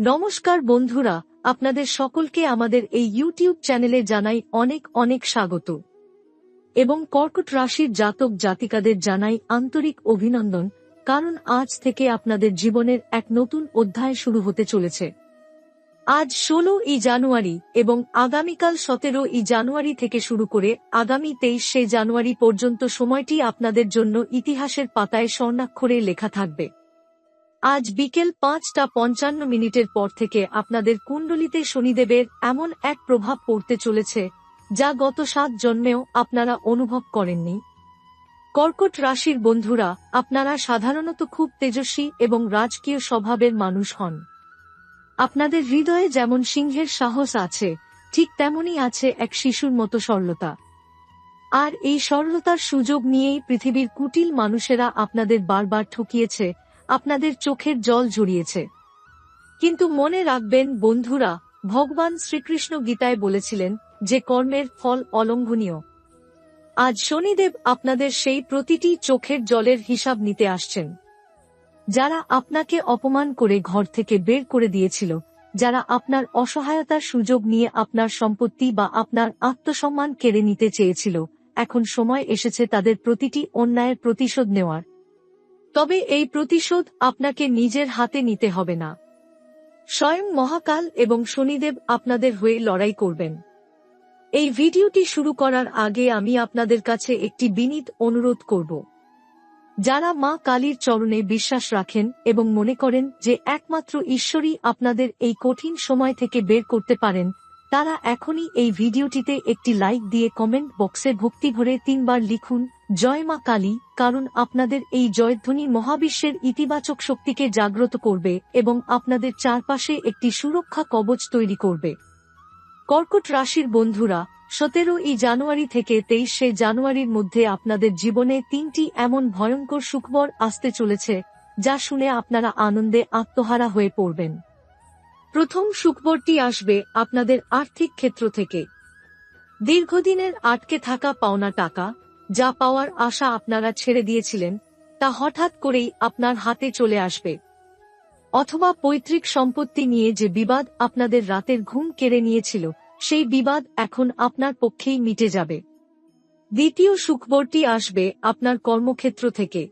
নমস্কার বন্ধুরা, আপনাদের সকলকে আমাদের এই ইউটিউব চ্যানেলে জানাই অনেক অনেক স্বাগত। এবং কর্কট রাশির জাতক জাতিকাদের জানাই আন্তরিক অভিনন্দন, কারণ আজ থেকে আপনাদের জীবনের এক নতুন অধ্যায় শুরু হতে চলেছে। আজ ষোলো ই জানুয়ারি এবং আগামীকাল সতেরো ই জানুয়ারি থেকে শুরু করে আগামী তেইশে জানুয়ারি পর্যন্ত সময়টি আপনাদের জন্য ইতিহাসের পাতায় স্বর্ণাক্ষরে লেখা থাকবে। আজ বিকেল পাঁচটা পঞ্চান্ন মিনিটের পর থেকে আপনাদের কুণ্ডলিতে শনিদেবের এমন এক প্রভাব পড়তে চলেছে, যা গত সাত জন্মেও আপনারা অনুভব করেননি। কর্কট রাশির বন্ধুরা, আপনারা সাধারণত খুব তেজস্বী এবং রাজকীয় স্বভাবের মানুষ হন। আপনাদের হৃদয়ে যেমন সিংহের সাহস আছে, ঠিক তেমনই আছে এক শিশুর মতো সরলতা। আর এই সরলতার সুযোগ নিয়েই পৃথিবীর কুটিল মানুষেরা আপনাদের বারবার ঠকিয়েছে আপনাদের চোখের জল জড়িয়েছে। কিন্তু মনে রাখবেন, বন্ধুরা, ভগবান শ্রীকৃষ্ণ গীতায় বলেছিলেন যে কর্মের ফল অলঙ্ঘনীয়। আজ শনিদেব আপনাদের সেই প্রতিটি চোখের জলের হিসাব নিতে আসছেন। যারা আপনাকে অপমান করে ঘর থেকে বের করে দিয়েছিল, যারা আপনার অসহায়তার সুযোগ নিয়ে আপনার সম্পত্তি বা আপনার আত্মসম্মান কেড়ে নিতে চেয়েছিল, এখন সময় এসেছে তাদের প্রতিটি অন্যায়ের প্রতিশোধ নেওয়ার। তবে এই প্রতিশোধ আপনাকে নিজের হাতে নিতে হবে না। স্বয়ং মহাকাল এবং শনিদেব আপনাদের হয়ে লড়াই করবেন। এই ভিডিওটি শুরু করার আগে আমি আপনাদের কাছে একটি বিনীত অনুরোধ করব। যারা মা কালীর চরণে বিশ্বাস রাখেন এবং মনে করেন যে একমাত্র ঈশ্বরই আপনাদের এই কঠিন সময় থেকে বের করতে পারেন তারা এখনই এই ভিডিওটিতে একটি লাইক দিয়ে কমেন্ট বক্সে ভক্তি ভরে তিনবার লিখুন, জয় মা কালী কারণ আপনাদের এই জয়ধ্বনি মহাবিশ্বের ইতিবাচক শক্তিকে জাগ্রত করবে এবং আপনাদের চারপাশে একটি সুরক্ষা কবচ তৈরি করবে। কর্কট রাশির বন্ধুরা, সতেরোই জানুয়ারি থেকে তেইশে জানুয়ারির মধ্যে আপনাদের জীবনে তিনটি এমন ভয়ঙ্কর সুখবর আসতে চলেছে, যা শুনে আপনারা আনন্দে আত্মহারা হয়ে পড়বেন। প্রথম সুখবরটি আসবে আপনাদের আর্থিক ক্ষেত্র থেকে। দীর্ঘদিনের আটকে থাকা পাওনা টাকা, যা পাওয়ার আশা আপনারা ছেড়ে দিয়েছিলেন, তা হঠাৎ করেই আপনার হাতে চলে আসবে। অথবা পৈতৃক সম্পত্তি নিয়ে যে বিবাদ আপনাদের রাতের ঘুম কেড়ে নিয়েছিল, সেই বিবাদ এখন আপনার পক্ষেই মিটে যাবে। দ্বিতীয় সুখবরটি আসবে আপনার কর্মক্ষেত্র থেকে।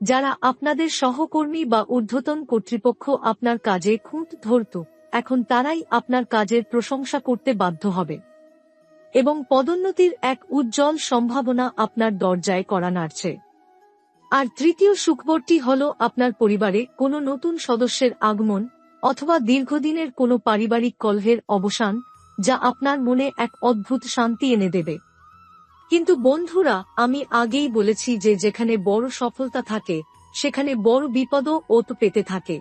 যারা আপনাদের সহকর্মী বা ঊর্ধ্বতন কর্তৃপক্ষ আপনার কাজে খুঁত ধরত, এখন তারাই আপনার কাজের প্রশংসা করতে বাধ্য হবে। এবং পদোন্নতির এক উজ্জ্বল সম্ভাবনা আপনার দরজায় করা নাড়ছে। আর তৃতীয় সুখবরটি হল আপনার পরিবারে কোনো নতুন সদস্যের আগমন অথবা দীর্ঘদিনের কোনো পারিবারিক কলহের অবসান, যা আপনার মনে এক অদ্ভুত শান্তি এনে দেবে। কিন্তু বন্ধুরা, আমি আগেই বলেছি যে যেখানে বড় সফলতা থাকে, সেখানে বড় বিপদও ওত পেতে থাকে।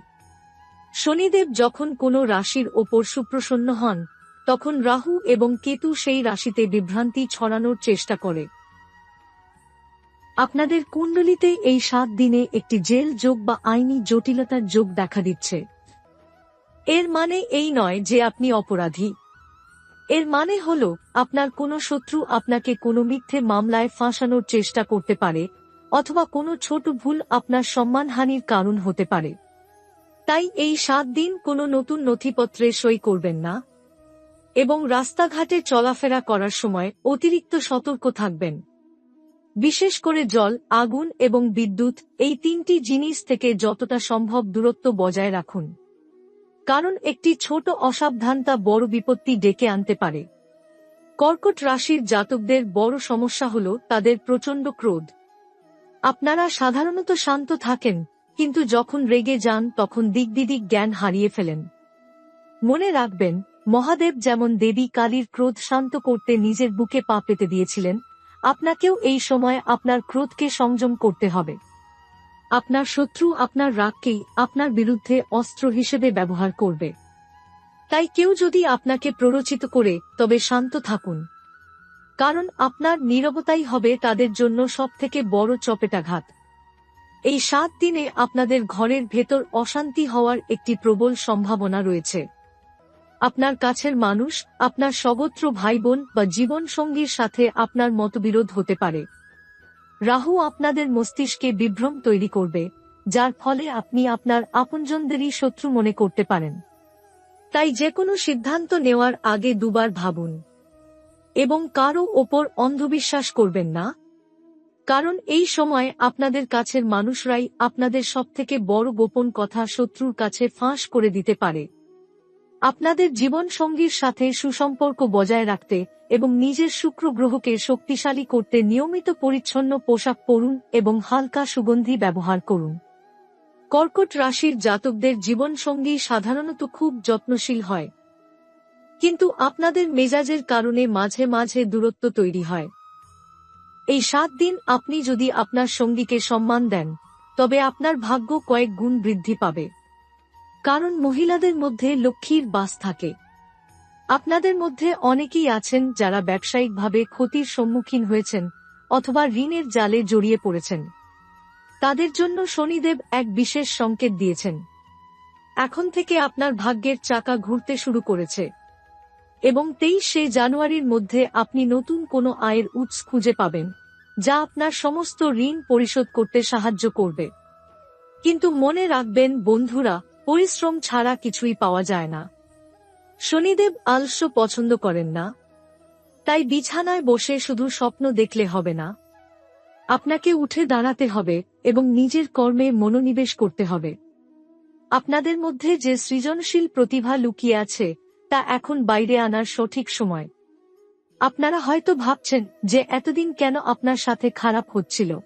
শনিদেব যখন কোনো রাশির ওপর সুপ্রসন্ন হন, তখন রাহু এবং কেতু সেই রাশিতে বিভ্রান্তি ছড়ানোর চেষ্টা করে। আপনাদের কুণ্ডলিতে এই সাত দিনে একটি জেল যোগ বা আইনি জটিলতার যোগ দেখা দিচ্ছে। এর মানে এই নয় যে আপনি অপরাধী। এর মানে হল, আপনার কোনো শত্রু আপনাকে কোনো মিথ্যে মামলায় ফাঁসানোর চেষ্টা করতে পারে, অথবা কোনো ছোট ভুল আপনার সম্মানহানির কারণ হতে পারে। তাই এই সাত দিন কোনো নতুন নথিপত্রে সই করবেন না। এবং রাস্তাঘাটে চলাফেরা করার সময় অতিরিক্ত সতর্ক থাকবেন। বিশেষ করে জল, আগুন এবং বিদ্যুৎ, এই তিনটি জিনিস থেকে যতটা সম্ভব দূরত্ব বজায় রাখুন। কারণ একটি ছোট অসাবধানতা বড় বিপত্তি ডেকে আনতে পারে। কর্কট রাশির জাতকদের বড় সমস্যা হল তাদের প্রচণ্ড ক্রোধ। আপনারা সাধারণত শান্ত থাকেন, কিন্তু যখন রেগে যান তখন দিকদিদিক জ্ঞান হারিয়ে ফেলেন। মনে রাখবেন, মহাদেব যেমন দেবী কালীর ক্রোধ শান্ত করতে নিজের বুকে পা পেতে দিয়েছিলেন, আপনাকেও এই সময় আপনার ক্রোধকে সংযম করতে হবে। আপনার শত্রু আপনার রাগকেই আপনার বিরুদ্ধে অস্ত্র হিসেবে ব্যবহার করবে। তাই কেউ যদি আপনাকে প্ররোচিত করে, তবে শান্ত থাকুন। কারণ আপনার নীরবতাই হবে তাদের জন্য সবথেকে বড় চপেটাঘাত। এই সাত দিনে আপনাদের ঘরের ভেতর অশান্তি হওয়ার একটি প্রবল সম্ভাবনা রয়েছে। আপনার কাছের মানুষ, আপনার সগোত্র ভাই বোন বা জীবনসঙ্গীর সাথে আপনার মতবিরোধ হতে পারে। রাহু আপনাদের মস্তিষ্কে বিভ্রম তৈরি করবে, যার ফলে আপনি আপনার আপনজনদেরই শত্রু মনে করতে পারেন। তাই যে কোনো সিদ্ধান্ত নেওয়ার আগে দুবার ভাবুন। এবং কারও ওপর অন্ধবিশ্বাস করবেন না। কারণ এই সময় আপনাদের কাছের মানুষরাই আপনাদের সবথেকে বড় গোপন কথা শত্রুর কাছে ফাঁস করে দিতে পারে। আপনাদের জীবন সঙ্গীর সাথে সুসম্পর্ক বজায় রাখতে এবং নিজের শুক্র গ্রহকে শক্তিশালী করতে নিয়মিত পরিচ্ছন্ন পোশাক পরুন এবং হালকা সুগন্ধি ব্যবহার করুন। কর্কট রাশির জাতকদের জীবনসঙ্গী সাধারণত খুব যত্নশীল হয়। কিন্তু আপনাদের মেজাজের কারণে মাঝে মাঝে দূরত্ব তৈরি হয়। এই সাত দিন আপনি যদি আপনার সঙ্গীকে সম্মান দেন, তবে আপনার ভাগ্য কয়েক গুণ বৃদ্ধি পাবে। কারণ মহিলাদের মধ্যে লক্ষ্মীর বাস থাকে। আপনাদের মধ্যে অনেকেই আছেন যারা ব্যবসায়িকভাবে ক্ষতির সম্মুখীন হয়েছেন অথবা ঋণের জালে জড়িয়ে পড়েছেন। তাদের জন্য শনিদেব এক বিশেষ সংকেত দিয়েছেন। এখন থেকে আপনার ভাগ্যের চাকা ঘুরতে শুরু করেছে। এবং তেইশে জানুয়ারির মধ্যে আপনি নতুন কোনো আয়ের উৎস খুঁজে পাবেন, যা আপনার সমস্ত ঋণ পরিশোধ করতে সাহায্য করবে। কিন্তু মনে রাখবেন, বন্ধুরা পরিশ্রম ছাড়া কিছুই পাওয়া যায় না। শনিদেব আলস্য পছন্দ করেন না। তাই বিছানায় বসে শুধু স্বপ্ন দেখলে হবে না। আপনাকে উঠে দাঁড়াতে হবে এবং নিজের কর্মে মনোনিবেশ করতে হবে। আপনাদের মধ্যে যে সৃজনশীল প্রতিভা লুকিয়ে আছে, তা এখন বাইরে আনার সঠিক সময়। আপনারা হয়তো ভাবছেন যে এতদিন কেন আপনার সাথে খারাপ হচ্ছিল।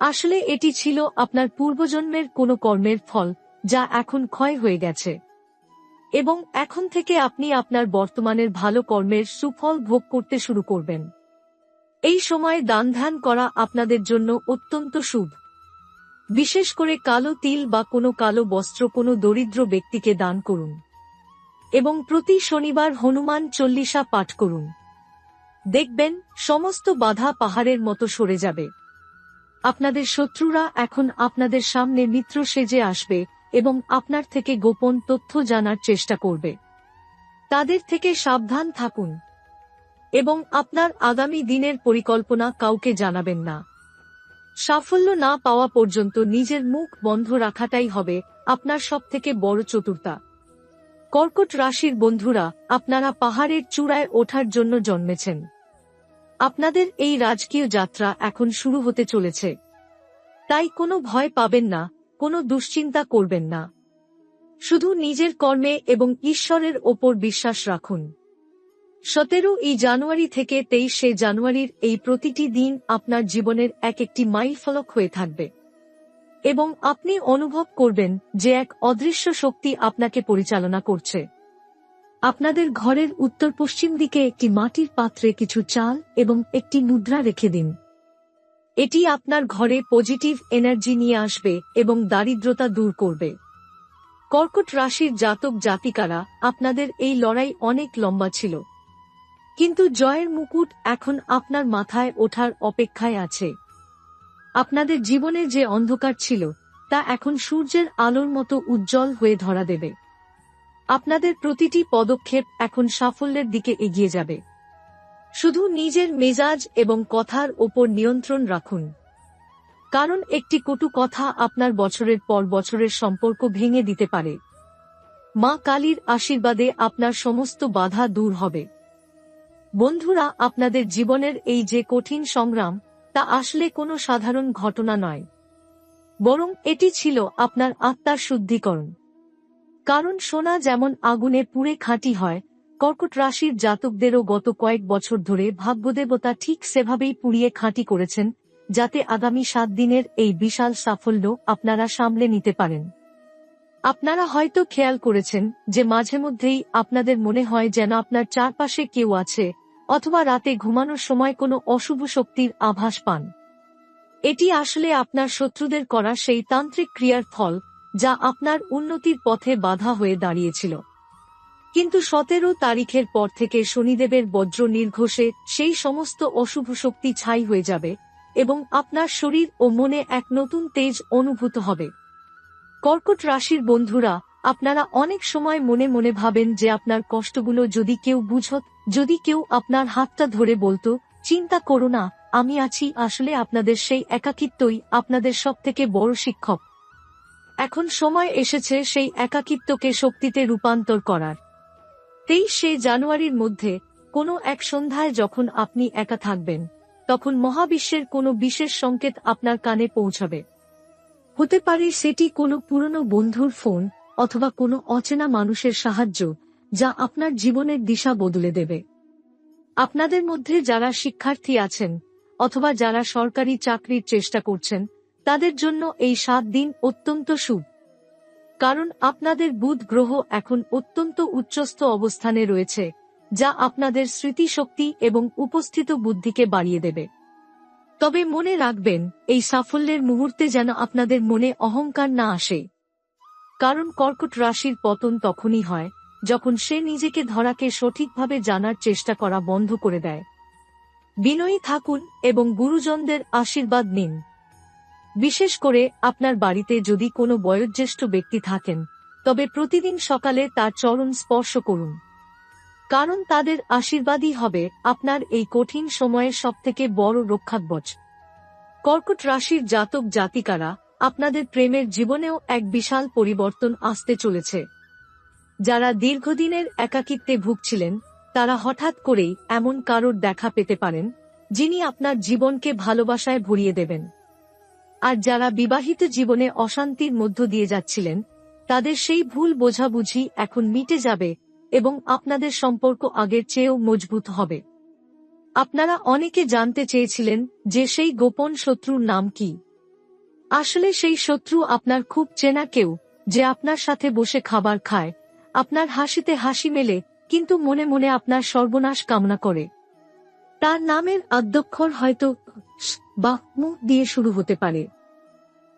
আসলে এটি ছিল আপনার পূর্বজন্মের কোনো কর্মের ফল। যা এখন ক্ষয় হয়ে গেছে। এবং এখন থেকে আপনি আপনার বর্তমানের ভালো কর্মের সুফল ভোগ করতে শুরু করবেন। এই সময়ে দান ধ্যান করা আপনাদের জন্য অত্যন্ত শুভ। বিশেষ করে কালো তিল বা কোনো কালো বস্ত্র, কোনো দরিদ্র ব্যক্তিকে দান করুন। এবং প্রতি শনিবার হনুমান চল্লিশা পাঠ করুন। দেখবেন সমস্ত বাধা পাহাড়ের মতো সরে যাবে। আপনাদের শত্রুরা এখন আপনাদের সামনে মিত্র সেজে আসবে এবং আপনার থেকে গোপন তথ্য জানার চেষ্টা করবে। তাদের থেকে সাবধান থাকুন। এবং আপনার আগামী দিনের পরিকল্পনা কাউকে জানাবেন না। সাফল্য না পাওয়া পর্যন্ত নিজের মুখ বন্ধ রাখাটাই হবে আপনার সবথেকে বড় চতুর্তা। কর্কট রাশির বন্ধুরা, আপনারা পাহাড়ের চূড়ায় ওঠার জন্য জন্মেছেন। আপনাদের এই রাজকীয় যাত্রা এখন শুরু হতে চলেছে। তাই কোনো ভয় পাবেন না কোনো দুশ্চিন্তা করবেন না। শুধু নিজের কর্মে এবং ঈশ্বরের ওপর বিশ্বাস রাখুন। সতেরো এই জানুয়ারি থেকে তেইশে জানুয়ারির এই প্রতিটি দিন আপনার জীবনের এক একটি মাইল ফলক হয়ে থাকবে। এবং আপনি অনুভব করবেন যে এক অদৃশ্য শক্তি আপনাকে পরিচালনা করছে। আপনাদের ঘরের উত্তর পশ্চিম দিকে একটি মাটির পাত্রে কিছু চাল এবং একটি মুদ্রা রেখে দিন। এটি আপনার ঘরে পজিটিভ এনার্জি নিয়ে আসবে এবং দারিদ্রতা দূর করবে। কর্কট রাশির জাতক জাতিকারা, আপনাদের এই লড়াই অনেক লম্বা ছিল। কিন্তু জয়ের মুকুট এখন আপনার মাথায় ওঠার অপেক্ষায় আছে। আপনাদের জীবনে যে অন্ধকার ছিল, তা এখন সূর্যের আলোর মতো উজ্জ্বল হয়ে ধরা দেবে। আপনাদের প্রতিটি পদক্ষেপ এখন সাফল্যের দিকে এগিয়ে যাবে। শুধু নিজের মেজাজ এবং কথার ওপর নিয়ন্ত্রণ রাখুন। কারণ একটি কটু কথা আপনার বছরের পর বছরের সম্পর্ক ভেঙে দিতে পারে। মা কালীর আশীর্বাদে আপনার সমস্ত বাধা দূর হবে। বন্ধুরা, আপনাদের জীবনের এই যে কঠিন সংগ্রাম, তা আসলে কোনো সাধারণ ঘটনা নয়। বরং এটি ছিল আপনার আত্মার শুদ্ধিকরণ। কারণ সোনা যেমন আগুনে পুড়ে খাঁটি হয় কর্কট রাশির জাতকদেরও গত কয়েক বছর ধরে ভাগ্যদেবতা ঠিক সেভাবেই পুড়িয়ে খাঁটি করেছেন, যাতে আগামী সাত দিনের এই বিশাল সাফল্য আপনারা সামলে নিতে পারেন। আপনারা হয়তো খেয়াল করেছেন যে মাঝে মধ্যেই আপনাদের মনে হয় যেন আপনার চারপাশে কেউ আছে, অথবা রাতে ঘুমানোর সময় কোনো অশুভ শক্তির আভাস পান। এটি আসলে আপনার শত্রুদের করা সেই তান্ত্রিক ক্রিয়ার ফল, যা আপনার উন্নতির পথে বাধা হয়ে দাঁড়িয়েছিল। কিন্তু সতেরো তারিখের পর থেকে শনিদেবের বজ্র নির্ঘোষে সেই সমস্ত অশুভ শক্তি ছাই হয়ে যাবে এবং আপনার শরীর ও মনে এক নতুন তেজ অনুভূত হবে। কর্কট রাশির বন্ধুরা, আপনারা অনেক সময় মনে মনে ভাবেন যে আপনার কষ্টগুলো যদি কেউ বুঝত, যদি কেউ আপনার হাতটা ধরে বলতো, চিন্তা করো না, আমি আছি, আসলে আপনাদের সেই একাকিত্বই আপনাদের সব থেকে বড় শিক্ষক। এখন সময় এসেছে সেই একাকিত্বকে শক্তিতে রূপান্তর করার। তেইশে জানুয়ারির মধ্যে, কোনো এক সন্ধ্যায় যখন আপনি একা থাকবেন, তখন মহাবিশ্বের কোনো বিশেষ সংকেত আপনার কানে পৌঁছাবে। হতে পারে সেটি কোনো পুরনো বন্ধুর ফোন অথবা কোনো অচেনা মানুষের সাহায্য, যা আপনার জীবনের দিশা বদলে দেবে। আপনাদের মধ্যে যারা শিক্ষার্থী আছেন অথবা যারা সরকারি চাকরির চেষ্টা করছেন, তাদের জন্য এই সাত দিন অত্যন্ত শুভ কারণ আপনাদের বুধ গ্রহ এখন অত্যন্ত উচ্চস্থ অবস্থানে রয়েছে, যা আপনাদের স্মৃতিশক্তি এবং উপস্থিত বুদ্ধিকে বাড়িয়ে দেবে। তবে মনে রাখবেন, এই সাফল্যের মুহূর্তে যেন আপনাদের মনে অহংকার না আসে। কারণ কর্কট রাশির পতন তখনই হয়, যখন সে নিজেকে ধরাকে সঠিকভাবে জানার চেষ্টা করা বন্ধ করে দেয়। বিনয়ী থাকুন এবং গুরুজনদের আশীর্বাদ নিন। বিশেষ করে আপনার বাড়িতে যদি কোনো বয়োজ্যেষ্ঠ ব্যক্তি থাকেন, তবে প্রতিদিন সকালে তার চরণ স্পর্শ করুন। কারণ তাদের আশীর্বাদই হবে আপনার এই কঠিন সময়ের সবথেকে বড় রক্ষাকবচ। কর্কট রাশির জাতক জাতিকারা, আপনাদের প্রেমের জীবনেও এক বিশাল পরিবর্তন আসতে চলেছে। যারা দীর্ঘদিনের একাকিত্বে ভুগছিলেন, তারা হঠাৎ করেই এমন কারোর দেখা পেতে পারেন, যিনি আপনার জীবনকে ভালোবাসায় ভরিয়ে দেবেন। আর যারা বিবাহিত জীবনে অশান্তির মধ্য দিয়ে যাচ্ছিলেন, তাদের সেই ভুল বোঝাবুঝি এখন মিটে যাবে এবং আপনাদের সম্পর্ক আগের চেয়েও মজবুত হবে। আপনারা অনেকে জানতে চেয়েছিলেন যে সেই গোপন শত্রুর নাম কি। আসলে সেই শত্রু আপনার খুব চেনা কেউ, যে আপনার সাথে বসে খাবার খায়, আপনার হাসিতে হাসি মেলে, কিন্তু মনে মনে আপনার সর্বনাশ কামনা করে। তার নামের আদ্যক্ষর হয়তো বা মু দিয়ে শুরু হতে পারে।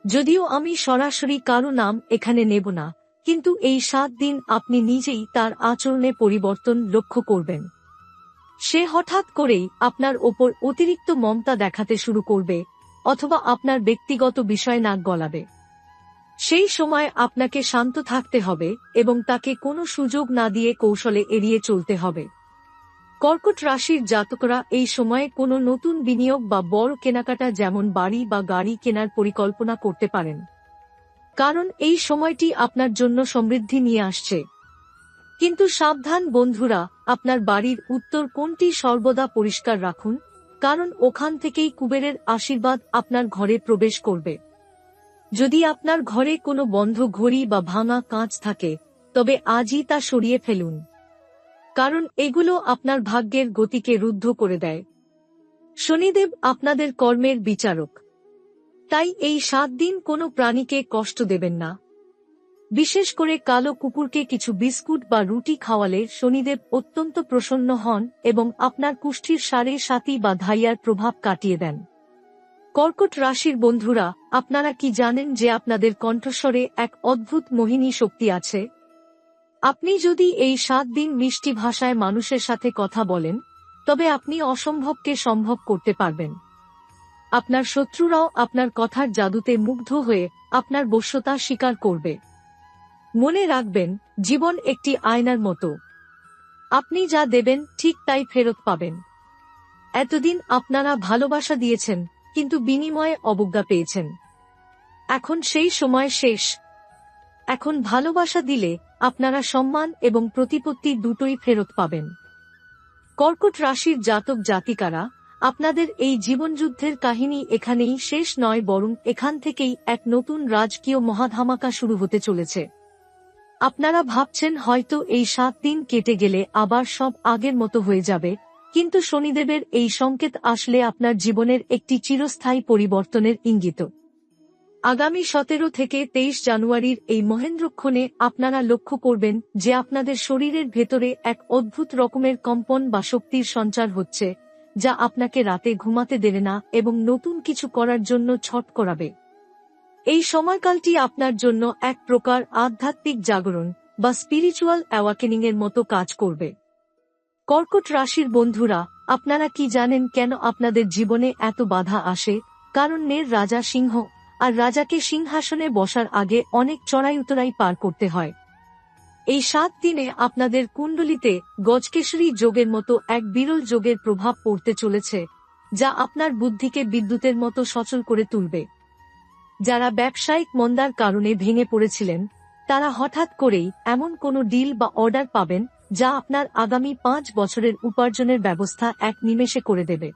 যদিও আমি সরাসরি কারও নাম এখানে নেব না, কিন্তু এই সাত দিন আপনি নিজেই তার আচরণে পরিবর্তন লক্ষ্য করবেন। সে হঠাৎ করেই আপনার ওপর অতিরিক্ত মমতা দেখাতে শুরু করবে, অথবা আপনার ব্যক্তিগত বিষয় নাক গলাবে। সেই সময় আপনাকে শান্ত থাকতে হবে এবং তাকে কোনো সুযোগ না দিয়ে কৌশলে এড়িয়ে চলতে হবে। কর্কট রাশির জাতকরা এই সময়ে কোনো নতুন বিনিয়োগ বা বড় কেনাকাটা যেমন বাড়ি বা গাড়ি কেনার পরিকল্পনা করতে পারেন। কারণ এই সময়টি আপনার জন্য সমৃদ্ধি নিয়ে আসছে। কিন্তু সাবধান বন্ধুরা, আপনার বাড়ির উত্তর কোনটি সর্বদা পরিষ্কার রাখুন, কারণ ওখান থেকেই কুবেরের আশীর্বাদ আপনার ঘরে প্রবেশ করবে। যদি আপনার ঘরে কোনো বন্ধ ঘড়ি বা ভাঙা কাঁচ থাকে, তবে আজই তা সরিয়ে ফেলুন। কারণ এগুলো আপনার ভাগ্যের গতিকে রুদ্ধ করে দেয়। শনিদেব আপনাদের কর্মের বিচারক। তাই এই সাত দিন কোনো প্রাণীকে কষ্ট দেবেন না। বিশেষ করে কালো কুকুরকে কিছু বিস্কুট বা রুটি খাওয়ালে শনিদেব অত্যন্ত প্রসন্ন হন এবং আপনার কুষ্ঠির সারে সাথী বা ধাইয়ার প্রভাব কাটিয়ে দেন। কর্কট রাশির বন্ধুরা, আপনারা কি জানেন যে আপনাদের কণ্ঠস্বরে এক অদ্ভুত মোহিনী শক্তি আছে? আপনি যদি এই সাত দিন মিষ্টি ভাষায় মানুষের সাথে কথা বলেন, তবে আপনি অসম্ভবকে সম্ভব করতে পারবেন। আপনার শত্রুরাও আপনার কথার জাদুতে মুগ্ধ হয়ে আপনার বশ্যতা স্বীকার করবে। মনে রাখবেন, জীবন একটি আয়নার মতো। আপনি যা দেবেন, ঠিক তাই ফেরত পাবেন। এতদিন আপনারা ভালোবাসা দিয়েছেন, কিন্তু বিনিময়ে অবজ্ঞা পেয়েছেন। এখন সেই সময় শেষ। এখন ভালোবাসা দিলে আপনারা সম্মান এবং প্রতিপত্তি দুটোই ফেরত পাবেন। কর্কট রাশির জাতক জাতিকারা, আপনাদের এই জীবনযুদ্ধের কাহিনী এখানেই শেষ নয়, বরং এখান থেকেই এক নতুন রাজকীয় মহাধামাকা শুরু হতে চলেছে। আপনারা ভাবছেন হয়তো এই সাত দিন কেটে গেলে আবার সব আগের মতো হয়ে যাবে, কিন্তু শনিদেবের এই সংকেত আসলে আপনার জীবনের একটি চিরস্থায়ী পরিবর্তনের ইঙ্গিত। আগামী সতেরো থেকে তেইশ জানুয়ারির এই মহেন্দ্রক্ষণে আপনারা লক্ষ্য করবেন যে আপনাদের শরীরের ভেতরে এক অদ্ভুত রকমের কম্পন বা শক্তির সঞ্চার হচ্ছে, যা আপনাকে রাতে ঘুমাতে দেবে না এবং নতুন কিছু করার জন্য ছট করাবে। এই সময়কালটি আপনার জন্য এক প্রকার আধ্যাত্মিক জাগরণ বা স্পিরিচুয়াল অ্যাওয়াকেনিং এর মতো কাজ করবে। কর্কট রাশির বন্ধুরা, আপনারা কি জানেন কেন আপনাদের জীবনে এত বাধা আসে? কারণ নের রাজা সিংহ আর রাজাকে সিংহাসনে বসার আগে অনেক চড়াই উতরাই পার করতে হয়। এই সাত দিনে আপনাদের কুণ্ডলিতে গজকেশরী যোগের মতো এক বিরল যোগের প্রভাব পড়তে চলেছে, যা আপনার বুদ্ধিকে বিদ্যুতের মতো সচল করে তুলবে। যারা ব্যবসায়িক মন্দার কারণে ভেঙে পড়েছিলেন, তারা হঠাৎ করেই এমন কোনো ডিল বা অর্ডার পাবেন, যা আপনার আগামী পাঁচ বছরের উপার্জনের ব্যবস্থা এক নিমেষে করে দেবে।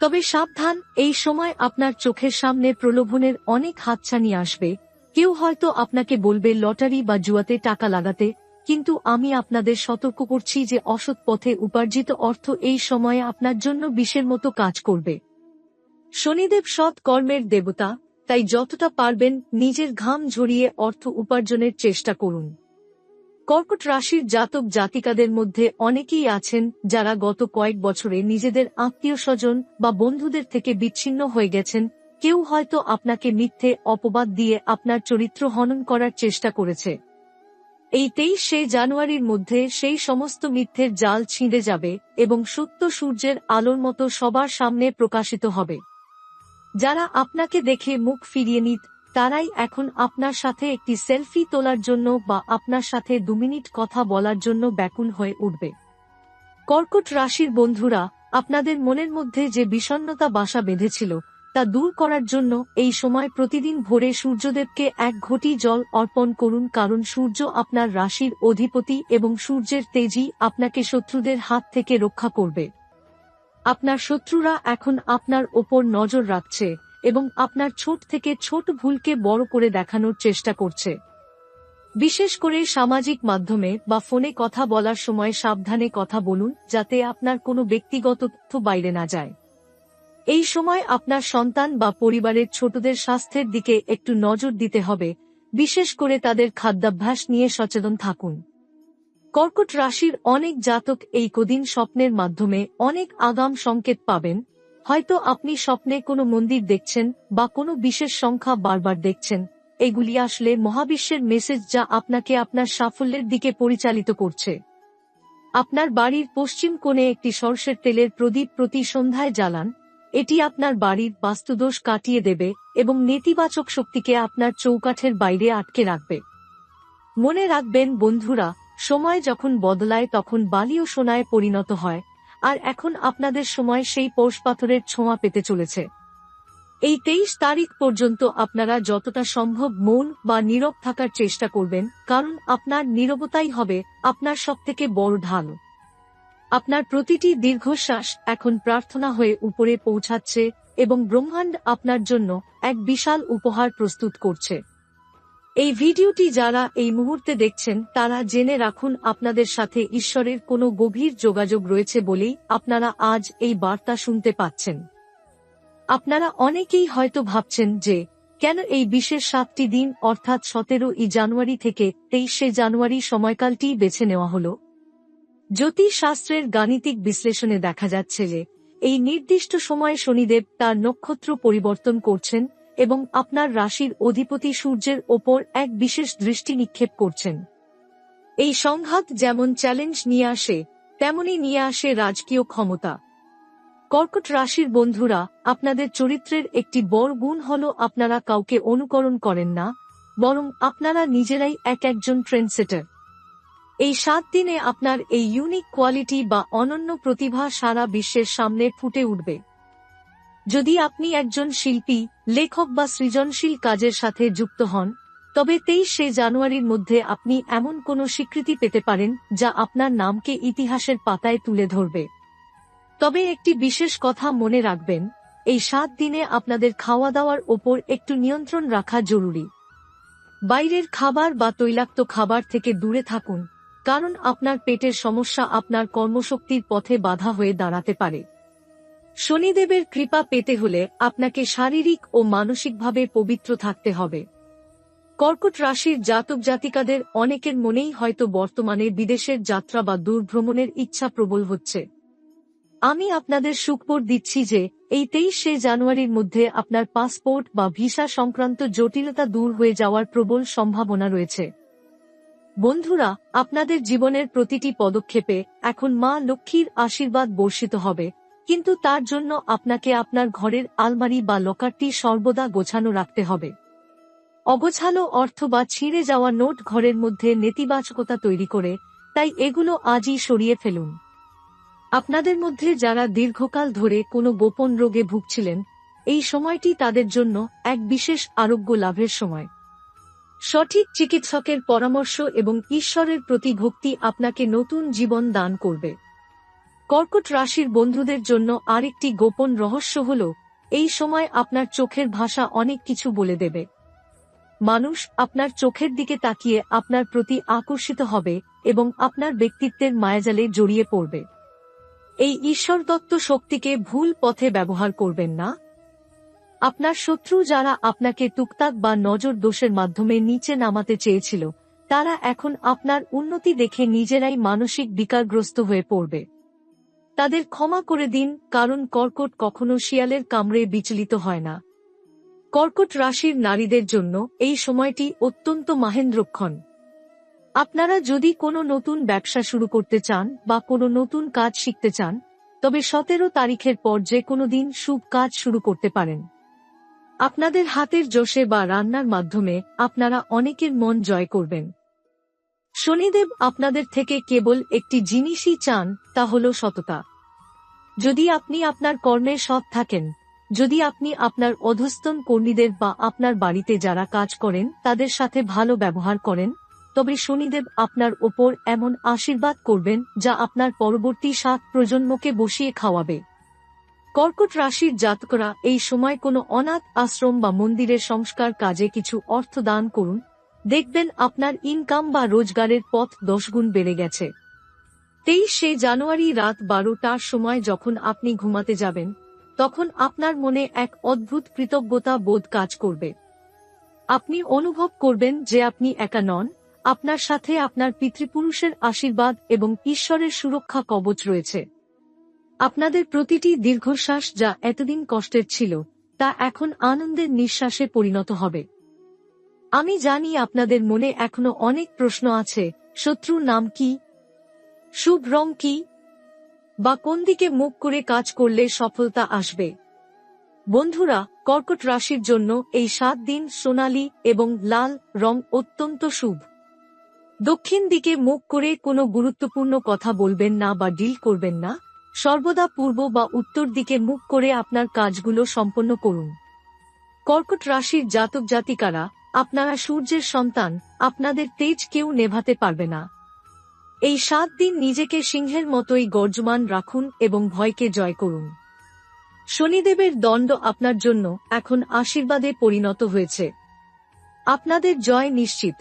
তবে সাবধান, এই সময় আপনার চোখের সামনে প্রলোভনের অনেক হাতছানি আসবে। কেউ হয়তো আপনাকে বলবে, লটারি বা জুয়াতে টাকা লাগাতে। কিন্তু আমি আপনাদের সতর্ক করছি যে অসৎ পথে উপার্জিত অর্থ এই সময়ে আপনার জন্য বিষের মতো কাজ করবে। শনিদেব সৎ কর্মের দেবতা, তাই যতটা পারবেন নিজের ঘাম ঝরিয়ে অর্থ উপার্জনের চেষ্টা করুন। কর্কট রাশির জাতক জাতিকাদের মধ্যে অনেকেই আছেন যারা গত কয়েক বছরে নিজেদের আত্মীয় স্বজন বা বন্ধুদের থেকে বিচ্ছিন্ন হয়ে গেছেন। কেউ হয়তো আপনাকে মিথ্যে অপবাদ দিয়ে আপনার চরিত্র হনন করার চেষ্টা করেছে। এই তেইশে জানুয়ারির মধ্যে সেই সমস্ত মিথ্যের জাল ছিঁড়ে যাবে এবং সত্য সূর্যের আলোর মতো সবার সামনে প্রকাশিত হবে। যারা আপনাকে দেখে মুখ ফিরিয়ে নিত তারাই এখন আপনার সাথে একটি সেলফি তোলার জন্য বা আপনার সাথে দু মিনিট কথা বলার জন্য ব্যাকুল হয়ে উঠবে। কর্কট রাশির বন্ধুরা, আপনাদের মনের মধ্যে যে বিষণ্নতা বাসা বেঁধেছিল, তা দূর করার জন্য এই সময় প্রতিদিন ভোরে সূর্যদেবকে এক ঘটি জল অর্পণ করুন কারণ সূর্য আপনার রাশির অধিপতি এবং সূর্যের তেজি আপনাকে শত্রুদের হাত থেকে রক্ষা করবে। আপনার শত্রুরা এখন আপনার ওপর নজর রাখছে। এবং আপনার ছোট থেকে ছোট ভুলকে বড় করে দেখানোর চেষ্টা করছে। বিশেষ করে সামাজিক মাধ্যমে বা ফোনে কথা বলার সময় সাবধানে কথা বলুন, যাতে আপনার কোনো ব্যক্তিগত তথ্য বাইরে না যায়। এই সময় আপনার সন্তান বা পরিবারের ছোটদের স্বাস্থ্যের দিকে একটু নজর দিতে হবে, বিশেষ করে তাদের খাদ্যাভ্যাস নিয়ে সচেতন থাকুন। কর্কট রাশির অনেক জাতক এই কদিন স্বপ্নের মাধ্যমে অনেক আগাম সংকেত পাবেন হয়তো আপনি স্বপ্নে কোনো মন্দির দেখছেন বা কোনো বিশেষ সংখ্যা বারবার দেখছেন। এগুলি আসলে মহাবিশ্বের মেসেজ যা আপনাকে আপনার সাফল্যের দিকে পরিচালিত করছে। আপনার বাড়ির পশ্চিম কোণে একটি সর্ষের তেলের প্রদীপ প্রতি সন্ধ্যায় জ্বালান। এটি আপনার বাড়ির বাস্তুদোষ কাটিয়ে দেবে এবং নেতিবাচক শক্তিকে আপনার চৌকাঠের বাইরে আটকে রাখবে। মনে রাখবেন, বন্ধুরা, সময় যখন বদলায় তখন বালিও সোনায় পরিণত হয়। আর এখন আপনাদের সময় সেই পৌষ পাথরের ছোঁয়া পেতে চলেছে। এই তেইশ তারিখ পর্যন্ত আপনারা যতটা সম্ভব মৌন বা নীরব থাকার চেষ্টা করবেন, কারণ আপনার নীরবতাই হবে আপনার সবথেকে বড় ঢাল। আপনার প্রতিটি দীর্ঘশ্বাস এখন প্রার্থনা হয়ে উপরে পৌঁছাচ্ছে এবং ব্রহ্মাণ্ড আপনার জন্য এক বিশাল উপহার প্রস্তুত করছে। এই ভিডিওটি যারা এই মুহূর্তে দেখছেন, তারা জেনে রাখুন আপনাদের সাথে ঈশ্বরের কোনো গভীর যোগাযোগ রয়েছে বলেই আপনারা আজ এই বার্তা শুনতে পাচ্ছেন। আপনারা অনেকেই হয়তো ভাবছেন যে, কেন এই বিশেষ সাতটি দিন, অর্থাৎ সতেরো ই জানুয়ারি থেকে তেইশে জানুয়ারি সময়কালটি বেছে নেওয়া হলো? জ্যোতিষ শাস্ত্রের গাণিতিক বিশ্লেষণে দেখা যাচ্ছে যে, এই নির্দিষ্ট সময়ে শনিদেব তার নক্ষত্র পরিবর্তন করছেন এবং আপনার রাশির অধিপতি সূর্যের ওপর এক বিশেষ দৃষ্টি নিক্ষেপ করছেন। এই সংঘাত যেমন চ্যালেঞ্জ নিয়ে আসে তেমনি নিয়ে আসে রাজকীয় ক্ষমতা। কর্কট রাশির বন্ধুরা, আপনাদের চরিত্রের একটি বড় গুণ হল আপনারা কাউকে অনুকরণ করেন না, বরং আপনারা নিজেরাই এক একজন ট্রেন্ডসেটার। এই সাত দিনে আপনার এই ইউনিক কোয়ালিটি বা অনন্য প্রতিভা সারা বিশ্বের সামনে ফুটে উঠবে। যদি আপনি একজন শিল্পী, লেখক বা সৃজনশীল কাজের সাথে যুক্ত হন, তবে তেইশে জানুয়ারির মধ্যে আপনি এমন কোনো স্বীকৃতি পেতে পারেন যা আপনার নামকে ইতিহাসের পাতায় তুলে ধরবে। তবে একটি বিশেষ কথা মনে রাখবেন, এই সাত দিনে আপনাদের খাওয়া দাওয়ার ওপর একটু নিয়ন্ত্রণ রাখা জরুরি। বাইরের খাবার বা তৈলাক্ত খাবার থেকে দূরে থাকুন, কারণ আপনার পেটের সমস্যা আপনার কর্মশক্তির পথে বাধা হয়ে দাঁড়াতে পারে। শনিদেবের কৃপা পেতে হলে আপনাকে শারীরিক ও মানসিকভাবে পবিত্র থাকতে হবে। কর্কট রাশির জাতক জাতিকাদের অনেকের মনেই হয়তো বর্তমানে বিদেশের যাত্রা বা দূরভ্রমণের ইচ্ছা প্রবল হচ্ছে। আমি আপনাদের সুখবর দিচ্ছি যে, এই তেইশে জানুয়ারির মধ্যে আপনার পাসপোর্ট বা ভিসা সংক্রান্ত জটিলতা দূর হয়ে যাওয়ার প্রবল সম্ভাবনা রয়েছে। বন্ধুরা, আপনাদের জীবনের প্রতিটি পদক্ষেপে এখন মা লক্ষ্মীর আশীর্বাদ বর্ষিত হবে। কিন্তু তার জন্য আপনাকে আপনার ঘরের আলমারি বা লকারটি সর্বদা গোছানো রাখতে হবে। অগোছালো অর্থ বা ছিঁড়ে যাওয়া নোট ঘরের মধ্যে নেতিবাচকতা তৈরি করে, তাই এগুলো আজই সরিয়ে ফেলুন। আপনাদের মধ্যে যারা দীর্ঘকাল ধরে কোনো গোপন রোগে ভুগছিলেন, এই সময়টি তাদের জন্য এক বিশেষ আরোগ্য লাভের সময়। সঠিক চিকিৎসকের পরামর্শ এবং ঈশ্বরের প্রতি ভক্তি আপনাকে নতুন জীবন দান করবে। কর্কট রাশির বন্ধুদের জন্য আরেকটি গোপন রহস্য হল, এই সময় আপনার চোখের ভাষা অনেক কিছু বলে দেবে। মানুষ আপনার চোখের দিকে তাকিয়ে আপনার প্রতি আকর্ষিত হবে এবং আপনার ব্যক্তিত্বের মায়াজালে জড়িয়ে পড়বে। এই ঈশ্বরদত্ত শক্তিকে ভুল পথে ব্যবহার করবেন না। আপনার শত্রু যারা আপনাকে টুকতাক বা নজর দোষের মাধ্যমে নিচে নামাতে চেয়েছিল, তারা এখন আপনার উন্নতি দেখে নিজেরাই মানসিক বিকারগ্রস্ত হয়ে পড়বে। তাদের ক্ষমা করে দিন, কারণ কর্কট কখনো শিয়ালের কামড়ে বিচলিত হয় না। কর্কট রাশির নারীদের জন্য এই সময়টি অত্যন্ত মাহেন্দ্রক্ষণ। আপনারা যদি কোনো নতুন ব্যবসা শুরু করতে চান বা কোনো নতুন কাজ শিখতে চান, তবে সতেরো তারিখের পর যে কোনো দিন শুভ কাজ শুরু করতে পারেন। আপনাদের হাতের জোশে বা রান্নার মাধ্যমে আপনারা অনেকের মন জয় করবেন। শনিদেব আপনাদের থেকে কেবল একটি জিনিসই চান, তা হল সততা। যদি আপনি আপনার কর্মে সৎ থাকেন, যদি আপনি আপনার অধস্তন কর্মীদের বা আপনার বাড়িতে যারা কাজ করেন, তাদের সাথে ভালো ব্যবহার করেন, তবে শনিদেব আপনার ওপর এমন আশীর্বাদ করবেন যা আপনার পরবর্তী সাত প্রজন্মকে বসিয়ে খাওয়াবে। কর্কট রাশির জাতকরা, এই সময় কোনো অনাথ আশ্রম বা মন্দিরের সংস্কার কাজে কিছু অর্থ দান করুন। দেখবেন আপনার ইনকাম বা রোজগারের পথ দশগুণ বেড়ে গেছে। তেইশে জানুয়ারি রাত বারোটার সময় যখন আপনি ঘুমাতে যাবেন, তখন আপনার মনে এক অদ্ভুত কৃতজ্ঞতা বোধ কাজ করবে। আপনি অনুভব করবেন যে আপনি একা নন, আপনার সাথে আপনার পিতৃপুরুষের আশীর্বাদ এবং ঈশ্বরের সুরক্ষা কবচ রয়েছে। আপনাদের প্রতিটি দীর্ঘশ্বাস যা এতদিন কষ্টের ছিল, তা এখন আনন্দের নিঃশ্বাসে পরিণত হবে। আমি জানি আপনাদের মনে এখনও অনেক প্রশ্ন আছে, শত্রুর নাম কি শুভ রং কি? বা কোন দিকে মুখ করে কাজ করলে সফলতা আসবে? বন্ধুরা, কর্কট রাশির জন্য এই সাত দিন সোনালী এবং লাল রং অত্যন্ত শুভ। দক্ষিণ দিকে মুখ করে কোনো গুরুত্বপূর্ণ কথা বলবেন না বা ডিল করবেন না। সর্বদা পূর্ব বা উত্তর দিকে মুখ করে আপনার কাজগুলো সম্পন্ন করুন। কর্কট রাশির জাতক জাতিকারা আপনারা সূর্যের সন্তান, আপনাদের তেজ কেউ নেভাতে পারবে না। এই সাত দিন নিজেকে সিংহের মতোই গর্জমান রাখুন এবং ভয়কে জয় করুন। শনিদেবের দণ্ড আপনার জন্য এখন আশীর্বাদে পরিণত হয়েছে। আপনাদের জয় নিশ্চিত।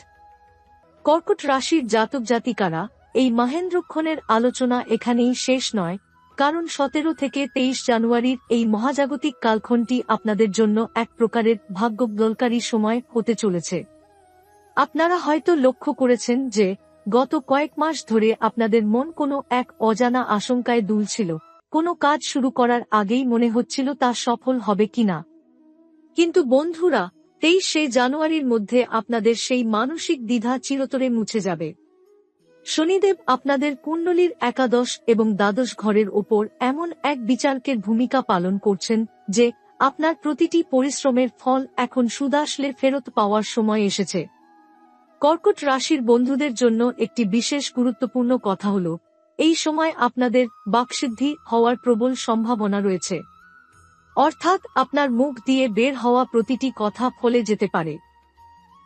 কর্কট রাশির জাতক জাতিকারা, এই মহেন্দ্রক্ষণের আলোচনা এখানেই শেষ নয়, কারণ সতেরো থেকে তেইশ জানুয়ারির এই মহাজাগতিক কালক্ষণটি আপনাদের জন্য এক প্রকারের ভাগ্যবদলকারী সময় হতে চলেছে। আপনারা হয়তো লক্ষ্য করেছেন যে গত কয়েক মাস ধরে আপনাদের মন কোনো এক অজানা আশঙ্কায় দুলছিল। কোনো কাজ শুরু করার আগেই মনে হচ্ছিল তা সফল হবে কিনা। কিন্তু বন্ধুরা, তেইশে জানুয়ারির মধ্যে আপনাদের সেই মানসিক দ্বিধা চিরতরে মুছে যাবে। শনিদেব আপনাদের কুণ্ডলীর একাদশ এবং দ্বাদশ ঘরের ওপর এমন এক বিচারকের ভূমিকা পালন করছেন যে, আপনার প্রতিটি পরিশ্রমের ফল এখন সুদাসলে ফেরত পাওয়ার সময় এসেছে। কর্কট রাশির বন্ধুদের জন্য একটি বিশেষ গুরুত্বপূর্ণ কথা হল, এই সময় আপনাদের বাকসিদ্ধি হওয়ার প্রবল সম্ভাবনা রয়েছে। অর্থাৎ আপনার মুখ দিয়ে বের হওয়া প্রতিটি কথা ফলে যেতে পারে।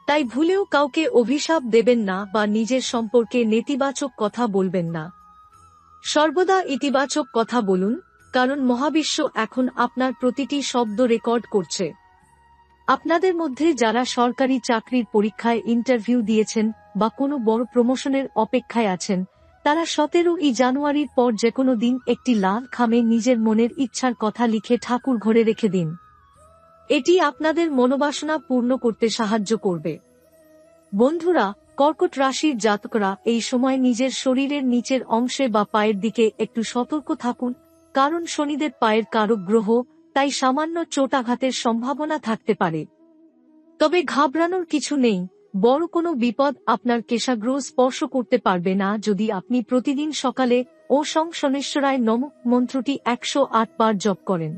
তাই ভুলেও কাউকে অভিশাপ দেবেন না বা নিজের সম্পর্কে নেতিবাচক কথা বলবেন না। সর্বদা ইতিবাচক কথা বলুন, কারণ মহাবিশ্ব এখন আপনার প্রতিটি শব্দ রেকর্ড করছে। আপনাদের মধ্যে যারা সরকারি চাকরির পরীক্ষায় ইন্টারভিউ দিয়েছেন বা কোনো বড় প্রমোশনের অপেক্ষায় আছেন, তারা সতেরো ই জানুয়ারির পর যে কোনো দিন একটি লাল খামে নিজের মনের ইচ্ছার কথা লিখে ঠাকুর ঘরে রেখে দিন। এটি আপনাদের মনোবাসনা পূর্ণ করতে সাহায্য করবে। বন্ধুরা, কর্কট রাশির জাতকরা এই সময় নিজের শরীরের নিচের অংশে বা পায়ের দিকে একটু সতর্ক থাকুন, কারণ শনিদের পায়ের কারক গ্রহ তাই সামান্য চোটাঘাতের সম্ভাবনা থাকতে পারে। তবে ঘাবড়ানোর কিছু নেই, বড় কোনো বিপদ আপনার কেশাগ্রহ স্পর্শ করতে পারবে না যদি আপনি প্রতিদিন সকালে ও শনেশ্বরায় নম মন্ত্রটি একশো বার জপ করেন।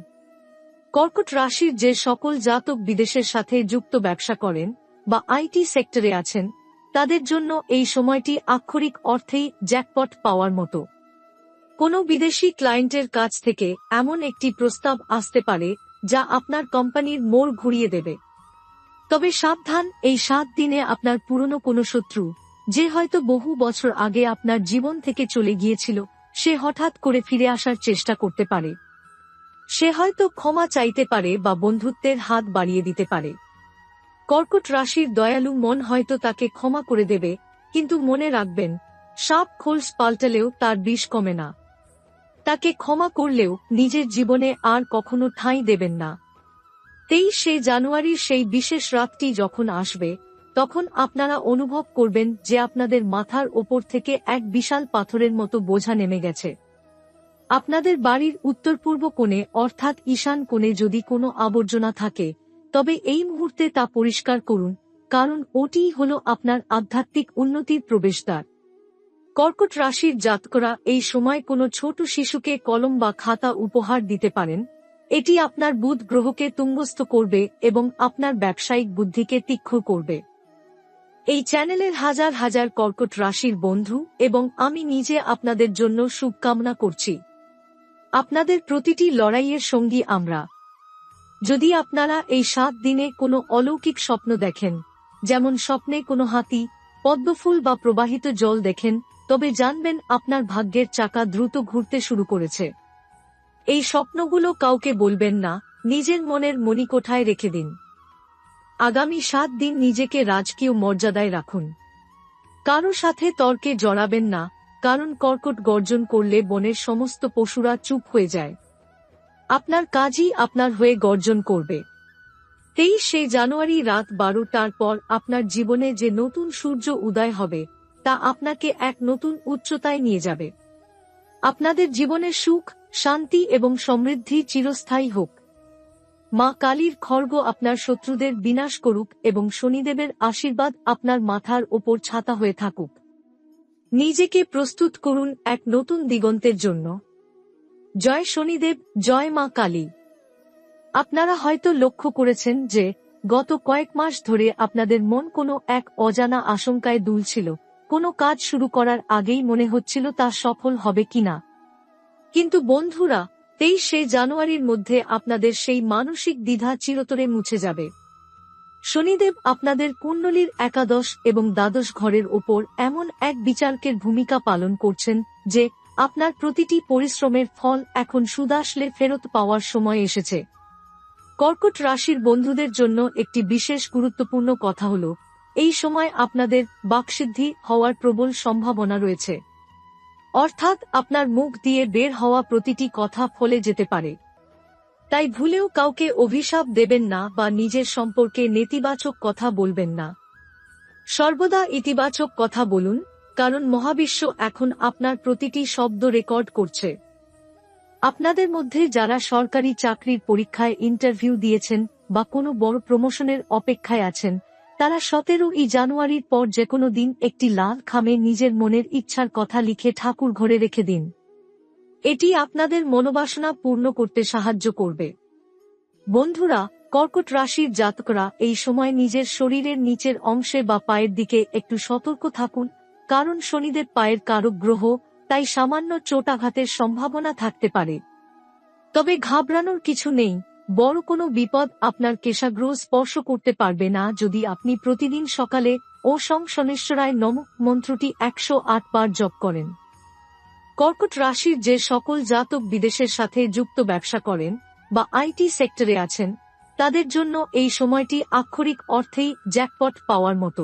কর্কট রাশির যে সকল জাতক বিদেশের সাথে যুক্ত ব্যবসা করেন বা আইটি সেক্টরে আছেন, তাদের জন্য এই সময়টি আক্ষরিক অর্থেই জ্যাকপট পাওয়ার মতো। কোনো বিদেশি ক্লায়েন্টের কাছ থেকে এমন একটি প্রস্তাব আসতে পারে, যা আপনার কোম্পানির মোড় ঘুরিয়ে দেবে। তবে সাবধান, এই সাত দিনে আপনার পুরনো কোনো শত্রু, যে হয়তো বহু বছর আগে আপনার জীবন থেকে চলে গিয়েছিল, সে হঠাৎ করে ফিরে আসার চেষ্টা করতে পারে। সে হয়তো ক্ষমা চাইতে পারে বা বন্ধুত্বের হাত বাড়িয়ে দিতে পারে। কর্কট রাশির দয়ালু মন হয়তো তাকে ক্ষমা করে দেবে, কিন্তু মনে রাখবেন, সাপ খোলস পাল্টালেও তার বিষ কমে না। তাকে ক্ষমা করলেও নিজের জীবনে আর কখনো ঠাঁই দেবেন না। তেইশে জানুয়ারির সেই বিশেষ রাতটি যখন আসবে, তখন আপনারা অনুভব করবেন যে আপনাদের মাথার ওপর থেকে এক বিশাল পাথরের মতো বোঝা নেমে গেছে। আপনাদের বাড়ির উত্তর পূর্ব কোণে অর্থাৎ ঈশান কোণে যদি কোনো আবর্জনা থাকে, তবে এই মুহূর্তে তা পরিষ্কার করুন, কারণ ওটিই হল আপনার আধ্যাত্মিক উন্নতির প্রবেশদ্বার। কর্কট রাশির জাতকরা এই সময় কোনো ছোট শিশুকে কলম বা খাতা উপহার দিতে পারেন। এটি আপনার বুধ গ্রহকে তুঙ্গস্থ করবে এবং আপনার ব্যবসায়িক বুদ্ধিকে তীক্ষ্ণ করবে। এই চ্যানেলের হাজার হাজার কর্কট রাশির বন্ধু এবং আমি নিজে আপনাদের জন্য শুভকামনা করছি। আপনাদের প্রতিটি লড়াইয়ের সঙ্গী আমরা। যদি আপনারা এই সাত দিনে কোনো অলৌকিক স্বপ্ন দেখেন, যেমন স্বপ্নে কোনো হাতি, পদ্মফুল বা প্রবাহিত জল দেখেন তবে জানবেন আপনার ভাগ্যের চাকা দ্রুত ঘুরতে শুরু করেছে। এই স্বপ্নগুলো কাউকে বলবেন না, নিজের মনের মণিকোঠায় রেখে দিন। আগামী সাত দিন নিজেকে রাজকীয় মর্যাদায় রাখুন। কারও সাথে তর্কে জড়াবেন না, কারণ কর্কট গর্জন করলে বনের সমস্ত পশুরা চুপ হয়ে যায়। আপনার কাজই আপনার হয়ে গর্জন করবে। তেইশে জানুয়ারি রাত বারোটার পর আপনার জীবনে যে নতুন সূর্য উদয় হবে তা আপনাকে এক নতুন উচ্চতায় নিয়ে যাবে। আপনাদের জীবনে সুখ, শান্তি এবং সমৃদ্ধি চিরস্থায়ী হোক। মা কালীর খর্গ আপনার শত্রুদের বিনাশ করুক এবং শনিদেবের আশীর্বাদ আপনার মাথার ওপর ছাতা হয়ে থাকুক। নিজেকে প্রস্তুত করুন এক নতুন দিগন্তের জন্য। জয় শনিদেব, জয় মা কালী। আপনারা হয়তো লক্ষ্য করেছেন যে গত কয়েক মাস ধরে আপনাদের মন কোনো এক অজানা আশঙ্কায় দুলছিল। কোনো কাজ শুরু করার আগেই মনে হচ্ছিল তা সফল হবে কিনা। কিন্তু বন্ধুরা, তেইশে জানুয়ারির মধ্যে আপনাদের সেই মানসিক দ্বিধা চিরতরে মুছে যাবে। শনিদেব আপনাদের কুণ্ডলীর একাদশ এবং দ্বাদশ ঘরের ওপর এমন এক বিচারকের ভূমিকা পালন করছেন যে, আপনার প্রতিটি পরিশ্রমের ফল এখন সুদাসলে ফেরত পাওয়ার সময় এসেছে। কর্কট রাশির বন্ধুদের জন্য একটি বিশেষ গুরুত্বপূর্ণ কথা হল এই সময় আপনাদের বাকসিদ্ধি হওয়ার প্রবল সম্ভাবনা রয়েছে। অর্থাৎ আপনার মুখ দিয়ে বের হওয়া প্রতিটি কথা ফলে যেতে পারে। তাই ভুলেও কাউকে অভিশাপ দেবেন না বা নিজের সম্পর্কে নেতিবাচক কথা বলবেন না। সর্বদা ইতিবাচক কথা বলুন, কারণ মহাবিশ্ব এখন আপনার প্রতিটি শব্দ রেকর্ড করছে। আপনাদের মধ্যে যারা সরকারি চাকরির পরীক্ষায় ইন্টারভিউ দিয়েছেন বা কোনো বড় প্রমোশনের অপেক্ষায় আছেন তারা সতেরো ই জানুয়ারির পর যে কোনো দিন একটি লাল খামে নিজের মনের ইচ্ছার কথা লিখে ঠাকুর ঘরে রেখে দিন। এটি আপনাদের মনোবাসনা পূর্ণ করতে সাহায্য করবে। বন্ধুরা, কর্কট রাশির জাতকরা এই সময় নিজের শরীরের নিচের অংশে বা পায়ের দিকে একটু সতর্ক থাকুন, কারণ শনিদের পায়ের কারক গ্রহ তাই সামান্য চোটাঘাতের সম্ভাবনা থাকতে পারে। তবে ঘাবড়ানোর কিছু নেই বড় কোনো বিপদ আপনার কেশাগ্রহ স্পর্শ করতে পারবে না যদি আপনি প্রতিদিন সকালে ও সংশনেশ্বরায় নমক মন্ত্রটি একশো আট বার জপ করেন। কর্কট রাশির যে সকল জাতক বিদেশের সাথে যুক্ত ব্যবসা করেন বা আইটি সেক্টরে আছেন, তাদের জন্য এই সময়টি আক্ষরিক অর্থেই জ্যাকপট পাওয়ার মতো।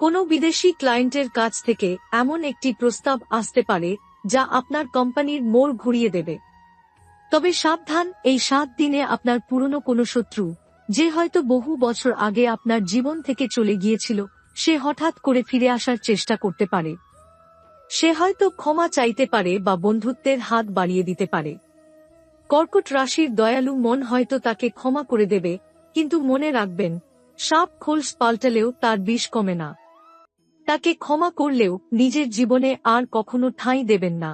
কোনো বিদেশি ক্লায়েন্টের কাছ থেকে এমন একটি প্রস্তাব আসতে পারে যা আপনার কোম্পানির মোড় ঘুরিয়ে দেবে। তবে সাবধান, এই সাত দিনে আপনার পুরনো কোনো শত্রু, যে হয়তো বহু বছর আগে আপনার জীবন থেকে চলে গিয়েছিল, সে হঠাৎ করে ফিরে আসার চেষ্টা করতে পারে। সে হয়তো ক্ষমা চাইতে পারে বা বন্ধুত্বের হাত বাড়িয়ে দিতে পারে। কর্কট রাশির দয়ালু মন হয়তো তাকে ক্ষমা করে দেবে, কিন্তু মনে রাখবেন, সাপ খোলস পাল্টালেও তার বিষ কমে না। তাকে ক্ষমা করলেও নিজের জীবনে আর কখনো ঠাঁই দেবেন না।